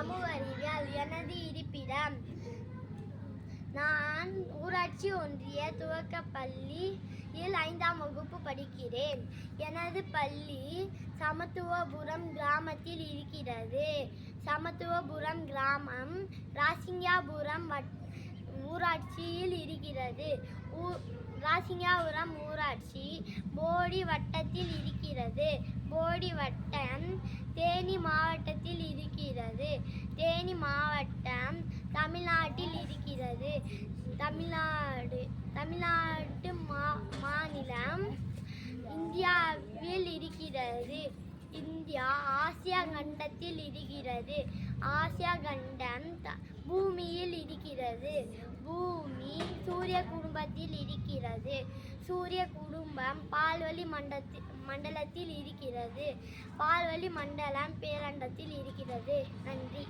சமூக எனது இருப்பிடம் நான் ஊராட்சி ஒன்றிய துவக்கப்பள்ளியில் ஐந்தாம் வகுப்பு படிக்கிறேன். எனது பள்ளி சமத்துவபுரம் கிராமத்தில் இருக்கிறது. சமத்துவபுரம் கிராமம் ராசிங்காபுரம் ஊராட்சியில் இருக்கிறது. ஊ- ராசிங்காபுரம் ஊராட்சி போடி வட்டத்தில் இருக்கிறது. போடி வட்டம் தேனி மாவட்டத்தில் இருக்கிறது தேனி மாவட்டம் தமிழ்நாட்டில் இருக்கிறது தமிழ்நாடு தமிழ்நாடு மா மாநிலம் இந்தியாவில் இருக்கிறது. இந்தியா ஆசியா கண்டத்தில் இருக்கிறது. ஆசியா கண்டம் த- பூமியில் இருக்கிறது. பூமி சூரிய குடும்பத்தில் இருக்கிறது. சூரிய குடும்பம் பால்வழி மண்டலத்தில் மண்டலத்தில் இருக்கிறது. பால்வழி மண்டலம் பேரண்டத்தில் இருக்கிறது. நன்றி.